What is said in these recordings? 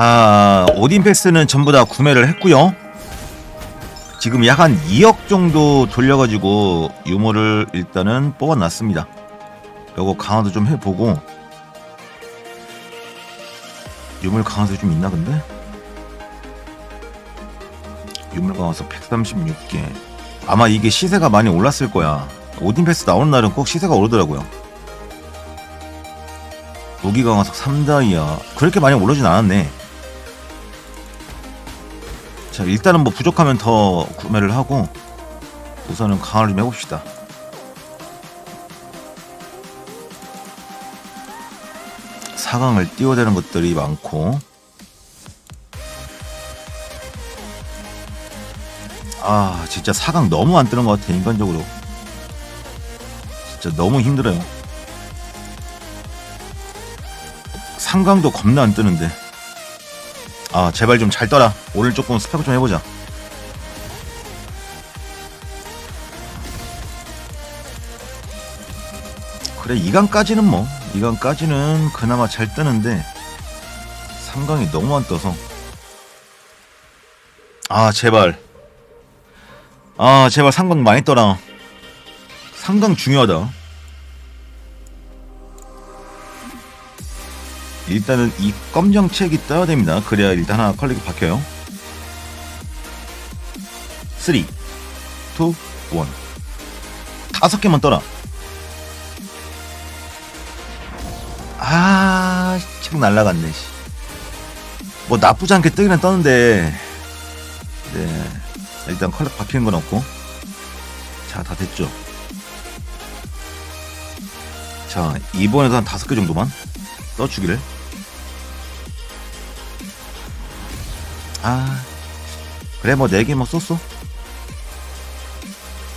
아, 오딘 패스는 전부 다 구매를 했고요. 지금 약 한 2억 정도 돌려가지고 유물을 일단은 뽑아놨습니다. 요거 강화도 좀 해보고 유물 강화도 좀 있나 근데? 유물 강화서 136개 아마 이게 시세가 많이 올랐을 거야 오딘 패스 나오는 날은 꼭 시세가 오르더라고요 무기 강화석 3다이아 그렇게 많이 오르진 않았네 자 일단은 뭐 부족하면 더 구매를 하고 우선은 강화를 좀 해봅시다. 사강을 띄워대는 것들이 많고. 아 진짜 사강 너무 안 뜨는 것 같아 인간적으로. 진짜 너무 힘들어요. 상강도 겁나 안 뜨는데 아 제발 좀 잘 떠라. 오늘 조금 스펙 좀 해보자. 그래 2강까지는 뭐. 2강까지는 그나마 잘 뜨는데 3강이 너무 안 떠서. 아 제발. 아 제발 3강 많이 떠라. 3강 중요하다 일단은 이 검정 책이 떠야 됩니다 그래야 일단 하나 컬렉이 박혀요 3 2 1 다섯 개만 떠라 아, 책 날라갔네. 씨. 뭐 나쁘지 않게 뜨기는 떴는데, 네 일단 컬렉 박히는 건 없고, 자, 다 됐죠. 자, 이번에도 한 다섯 개 정도만 떠주기를. 아, 그래 뭐 네 개 뭐 쏘쏘.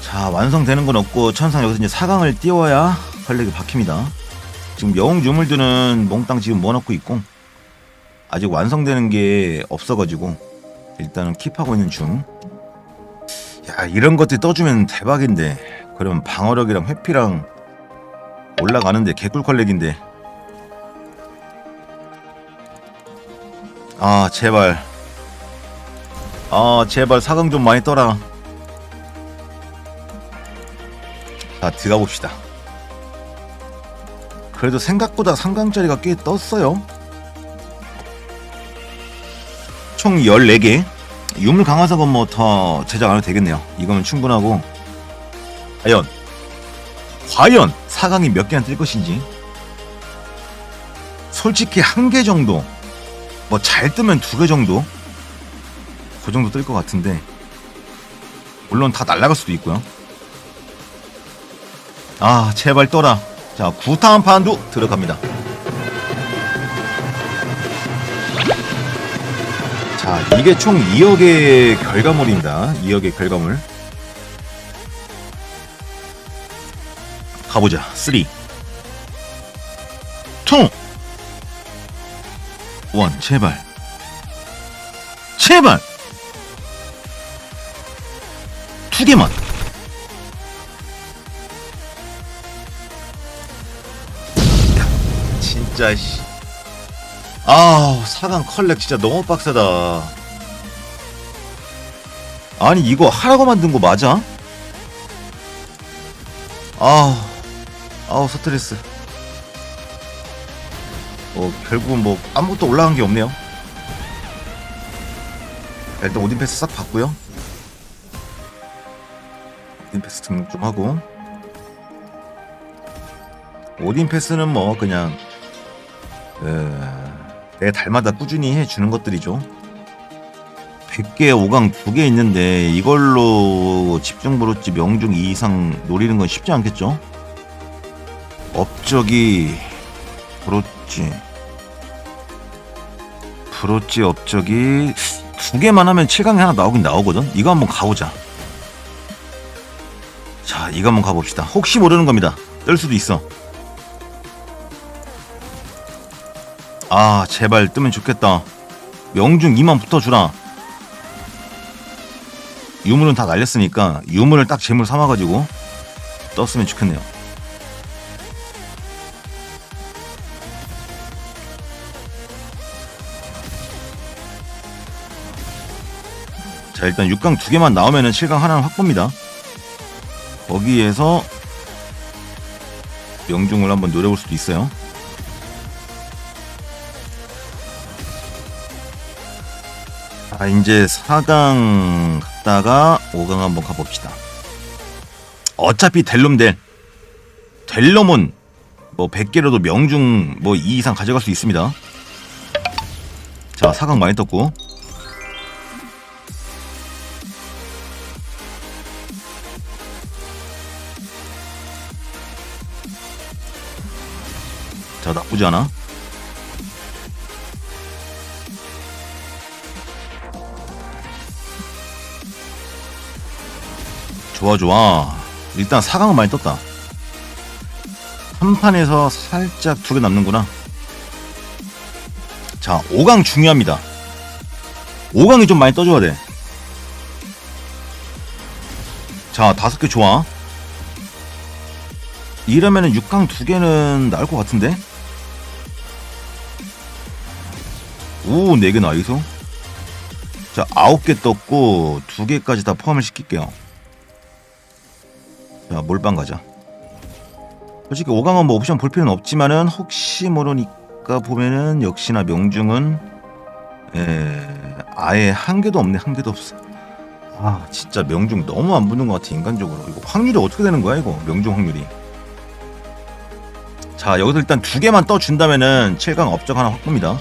자, 완성되는 건 없고 천상 여기서 이제 사강을 띄워야 컬렉이 박힙니다. 지금 영웅 유물들은 몽땅 지금 모아놓고 있고 아직 완성되는 게 없어가지고 일단은 킵하고 있는 중. 야 이런 것들 떠주면 대박인데 그러면 방어력이랑 회피랑 올라가는데 개꿀 컬렉인데 아 제발 아 제발 사강 좀 많이 떠라 자 들어가 봅시다 그래도 생각보다 3강짜리가 꽤 떴어요. 총 14개. 유물 강화석은 뭐 더 제작 안 해도 되겠네요. 이거면 충분하고. 과연, 과연 4강이 몇 개나 뜰 것인지. 솔직히 한 개 정도, 뭐 잘 뜨면 두 개 정도, 그 정도 뜰 것 같은데. 물론 다 날아갈 수도 있고요. 아, 제발 떠라. 자, 구타한 판도 들어갑니다. 자, 이게 총 2억의 결과물입니다. 2억의 결과물. 가보자. 3, 2, 1, 제발. 제발! 두 개만. 진짜 씨. 아우 사강 컬렉 진짜 너무 빡세다. 아니 이거 하라고 만든 거 맞아? 아우 아우 스트레스. 어 결국은 뭐 아무것도 올라간 게 없네요. 일단 오딘 패스 싹 봤고요. 오딘 패스 등록 좀 하고. 오딘 패스는 뭐 그냥 내 달마다 꾸준히 해주는 것들이죠. 100개 5강 2개 있는데 이걸로 집중 브로치 명중 2 이상 노리는 건 쉽지 않겠죠? 업적이 브로치 브로치 업적이 두 개만 하면 7강에 하나 나오긴 나오거든? 이거 한번 가보자. 자, 이거 한번 가봅시다. 혹시 모르는 겁니다. 뜰 수도 있어. 아 제발 뜨면 좋겠다 명중 2만 붙어주라 유물은 다 날렸으니까 유물을 딱 재물 삼아가지고 떴으면 좋겠네요 자 일단 6강 두 개만 나오면은 7강 하나는 확보입니다. 거기에서 명중을 한번 노려볼 수도 있어요. 자 이제 4강 갔다가 5강 한번 가봅시다. 어차피 델롬 델 델롬은 뭐 100개로도 명중 뭐 2 이상 가져갈 수 있습니다. 자 4강 많이 떴고 자 나쁘지 않아? 좋아 좋아. 일단 4강은 많이 떴다. 한 판에서 살짝 두 개 남는구나. 자 5강 중요합니다. 5강이 좀 많이 떠줘야 돼. 자, 다섯 개 좋아. 이러면은 6강 두 개는 나올 것 같은데? 오, 네개 나이소. 자, 아홉 개 떴고, 두 개까지 다 포함을 시킬게요. 자, 몰빵 가자. 솔직히 5강은 뭐 옵션 볼 필요는 없지만은, 혹시 모르니까 보면은, 역시나 명중은, 에, 아예 한 개도 없네, 한 개도 없어. 아, 진짜 명중 너무 안 붙는 것 같아, 인간적으로. 이거 확률이 어떻게 되는 거야, 이거? 명중 확률이. 자 여기서 일단 두 개만 떠준다면은 7강 업적 하나 확보입니다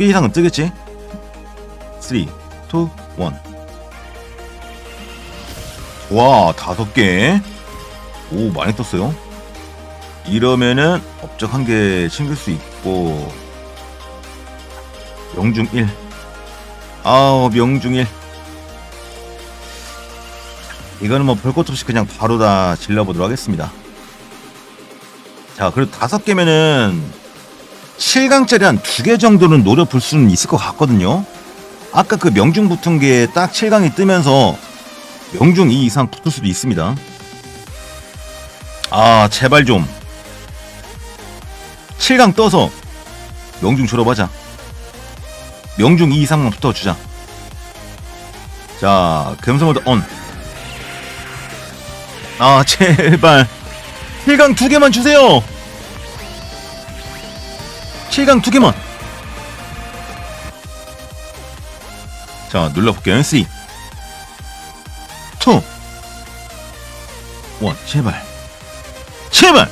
2개 이상은 뜨겠지? 3, 2, 1 와, 다섯 개. 오, 많이 떴어요. 이러면은 업적 한 개 챙길 수 있고 명중 1. 아우, 명중 1. 이거는 뭐 볼 것 없이 그냥 바로 다 질러보도록 하겠습니다. 자, 그리고 다섯 개면은 7강짜리 한 두 개 정도는 노려볼 수는 있을 것 같거든요. 아까 그 명중 붙은 게 딱 7강이 뜨면서 명중 2 이상 붙을 수도 있습니다. 아, 제발 좀. 7강 떠서 명중 졸업하자. 명중 2 이상만 붙어주자. 자, 금성모드 온. 아, 제발. 7강 두 개만 주세요. 7강 두 개만. 자, 눌러볼게요. 3, 2, 1, 제발. 제발!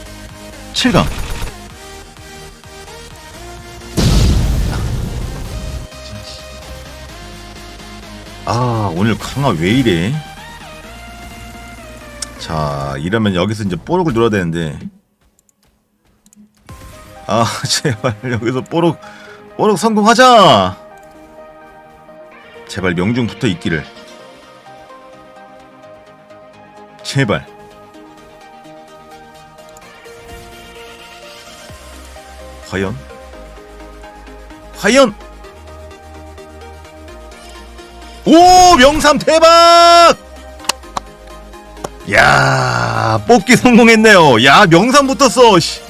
7강. 아, 오늘 강화 왜 이래? 자, 이러면 여기서 이제 뽀록을 눌러야 되는데. 아, 제발 여기서 뽀록, 뽀록 성공하자! 제발 명중 붙어 있기를. 제발. 과연? 과연? 오! 명삼 대박! 야 뽑기 성공했네요. 야 명삼 붙었어. 씨.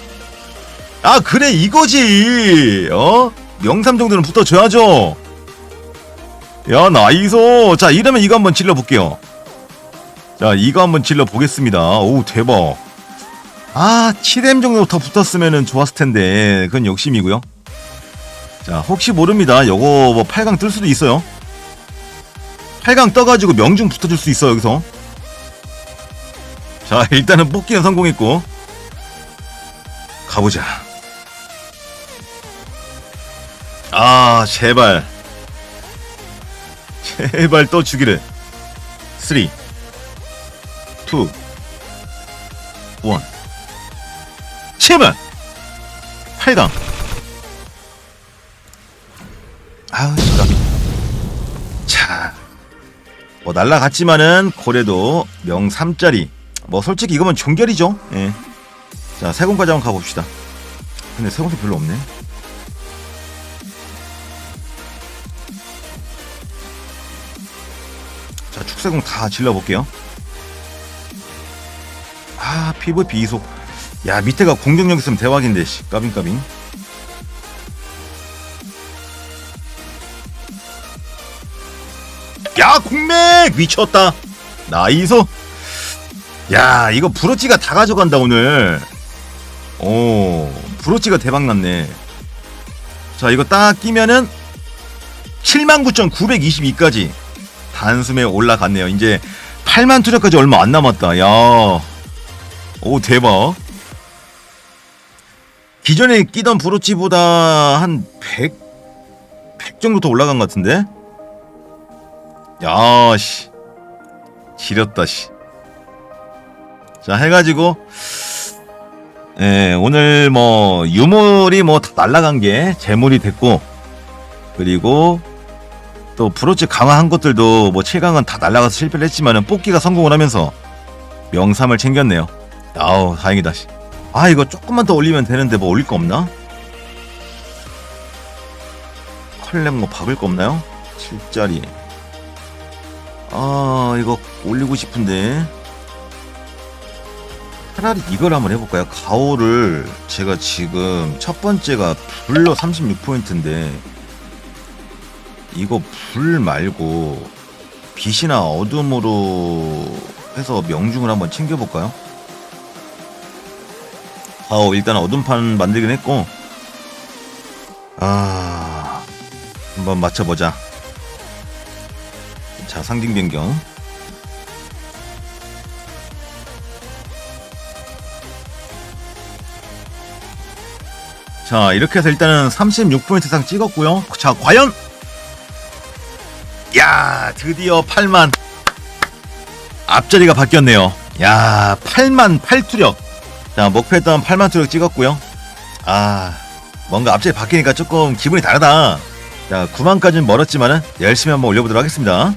아 그래 이거지. 어 명삼 정도는 붙어줘야죠. 야 나이소. 자 이러면 이거 한번 질러 볼게요. 자 이거 한번 질러 보겠습니다. 오 대박. 아 7M 정도 더 붙었으면 좋았을 텐데 그건 욕심이고요. 자 혹시 모릅니다. 요거 뭐 8강 뜰 수도 있어요. 8강 떠가지고 명중 붙어줄 수 있어 여기서. 자 일단은 뽑기는 성공했고 가보자 아 제발 제발 또 주기를 3 2 1 제발 8강 아우 진짜 자뭐 날라갔지만은 고래도 명 3짜리 뭐 솔직히 이거면 종결이죠. 예. 자 한번 가봅시다. 근데 세공도 별로 없네. 자 축세공 다 질러볼게요. 아 PVP 이속. 야 밑에가 공격력 있으면 대박인데 씨. 까빙 까빙. 900 미쳤다. 나이소. 야 이거 브로치가 다 가져간다 오늘. 오 브로치가 대박났네. 자 이거 딱 끼면은 79,922까지 단숨에 올라갔네요 이제 8만 투자까지 얼마 안 남았다 야 오 대박 기존에 끼던 브로치보다 한 100, 100 정도 더 올라간 것 같은데? 야, 씨. 지렸다, 씨. 자, 해가지고, 예, 오늘 뭐, 유물이 뭐 다 날라간 게 재물이 됐고, 그리고 또 브로치 강화한 것들도 뭐 7강은 다 날라가서 실패를 했지만은 뽑기가 성공을 하면서 명삼을 챙겼네요. 아우, 다행이다, 씨. 아 이거 조금만 더 올리면 되는데 뭐 올릴 거 없나? 컬렉 뭐 박을 거 없나요? 7짜리 아 이거 올리고 싶은데 차라리 이걸 한번 해볼까요? 가오를 제가 지금 첫 번째가 불러 36포인트인데 이거 불 말고 빛이나 어둠으로 해서 명중을 한번 챙겨볼까요? 아우 일단 어둠판 만들긴 했고. 아 한번 맞춰보자. 자 상징 변경. 자 이렇게 해서 일단은 36포인트 상 찍었고요. 자 과연 야 드디어 8만. 앞자리가 바뀌었네요. 야 8만 8투력. 자 목표했던 8만 투력 찍었고요. 아 뭔가 앞자리 바뀌니까 조금 기분이 다르다. 자 9만까지는 멀었지만은 열심히 한번 올려보도록 하겠습니다